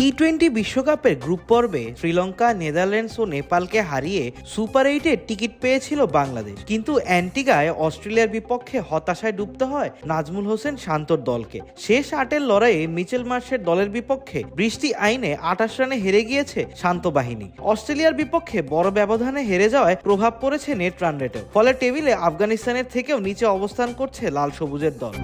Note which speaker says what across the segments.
Speaker 1: T twenty বিশ্বকাপের group পর্বে Sri Lanka, Netherlands ও নেপালকে হারিয়ে সুপার এইটের টিকিট পেয়েছিল বাংলাদেশ। কিন্তু অ্যান্টিগায় অস্ট্রেলিয়ার বিপক্ষে হতাশায় ডুবতে হয় নাজমুল হোসেন শান্তর দলকে। শেষ আটের লড়াইয়ে মিচেল মার্শের দলের বিপক্ষে বৃষ্টি আইনে আঠাশ রানে হেরে গিয়েছে শান্ত বাহিনী। অস্ট্রেলিয়ার বিপক্ষে বড় ব্যবধানে হেরে যাওয়ায় প্রভাব পড়েছে নেট রান রেটেও। ফলে টেবিলে আফগানিস্তানের থেকেও নিচে অবস্থান করছে লাল সবুজের দল।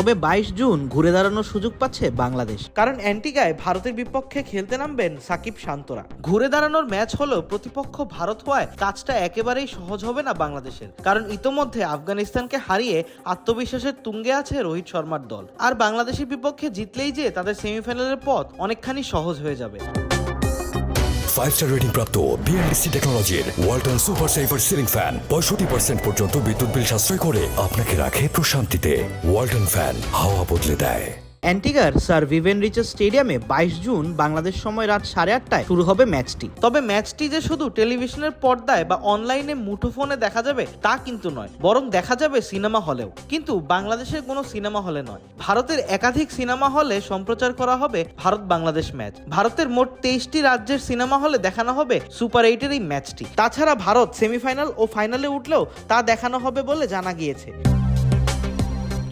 Speaker 1: তবে বাইশ জুন ঘুরে দাঁড়ানোর সুযোগ পাচ্ছে বাংলাদেশ। কারণ অ্যান্টিগায় ভারতের বিপক্ষে খেলতে নামবেন সাকিব শান্তরা। ঘুরে দাঁড়ানোর ম্যাচ হলেও প্রতিপক্ষ ভারত হওয়ায় কাজটা একেবারেই সহজ হবে না বাংলাদেশের। কারণ ইতোমধ্যে আফগানিস্তানকে হারিয়ে আত্মবিশ্বাসের তুঙ্গে আছে রোহিত শর্মার দল। আর বাংলাদেশের বিপক্ষে জিতলেই যে তাদের সেমিফাইনালের পথ অনেকখানি সহজ হয়ে যাবে।
Speaker 2: ফাইভ স্টার রেটিং প্রাপ্ত বিএনডিসি টেকনোলজির Walton super saver ceiling fan পঁয়ষট্টি পার্সেন্ট পর্যন্ত বিদ্যুৎ বিল সাশ্রয় করে আপনাকে রাখে প্রশান্তিতে। ওয়ালটন ফ্যান হাওয়া বদলে দেয়।
Speaker 1: অ্যান্টিগার স্যার ভিভেন রিচার্ড স্টেডিয়ামে বাইশ জুন বাংলাদেশ সময় রাত সাড়ে আটটায় শুরু হবে ম্যাচটি। তবে ম্যাচটি যে শুধু টেলিভিশনের পর্দায় বা অনলাইনে মুঠোফোনে দেখা যাবে, তা কিন্তু নয়, বরং দেখা যাবে সিনেমা হলেও। কিন্তু বাংলাদেশের কোনো সিনেমা হলে নয়। ভারতের একাধিক সিনেমা হলে সম্প্রচার করা হবে ভারত বাংলাদেশ ম্যাচ। ভারতের মোট তেইশটি রাজ্যের সিনেমা হলে দেখানো হবে সুপার এইটের এই ম্যাচটি। তাছাড়া ভারত সেমিফাইনাল ও ফাইনালে উঠলেও তা দেখানো হবে বলে জানা গিয়েছে।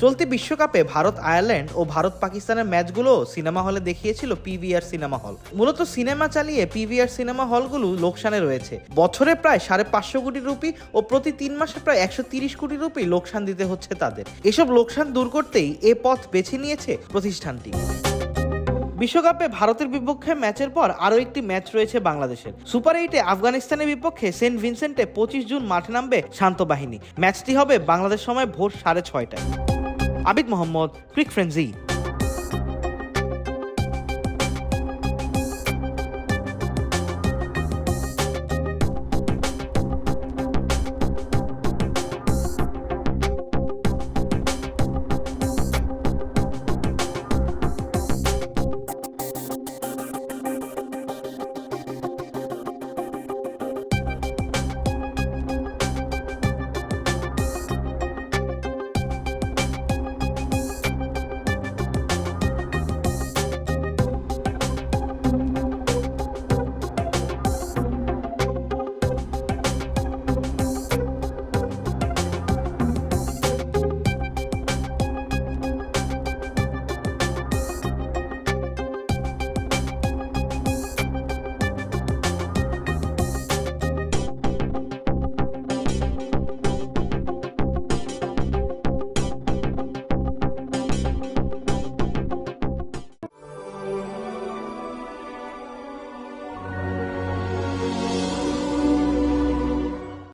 Speaker 1: চলতি বিশ্বকাপে ভারত আয়ারল্যান্ড ও ভারত পাকিস্তানের ম্যাচগুলো সিনেমা হলে দেখিয়েছিল পিভিআর সিনেমা হল। মূলত সিনেমা চালিয়ে পিভিআর সিনেমা হলগুলো লোকসানে রয়েছে। বছরে প্রায় সাড়ে পাঁচশো কোটি রুপি ও প্রতি তিন মাসে প্রায় একশো তিরিশ কোটি রুপি লোকসান দিতে হচ্ছে তাদের। এসব লোকসান দূর করতেই এ পথ বেছে নিয়েছে প্রতিষ্ঠানটি। বিশ্বকাপে ভারতের বিপক্ষে ম্যাচের পর আরও একটি ম্যাচ রয়েছে বাংলাদেশের। সুপার এইটে আফগানিস্তানের বিপক্ষে সেন্ট ভিনসেন্টে পঁচিশ জুন মাঠে নামবে শান্ত বাহিনী। ম্যাচটি হবে বাংলাদেশ সময় ভোর সাড়ে ছয়টায়। আবিদ মোহাম্মদ ক্রিক ফ্রেন্সি।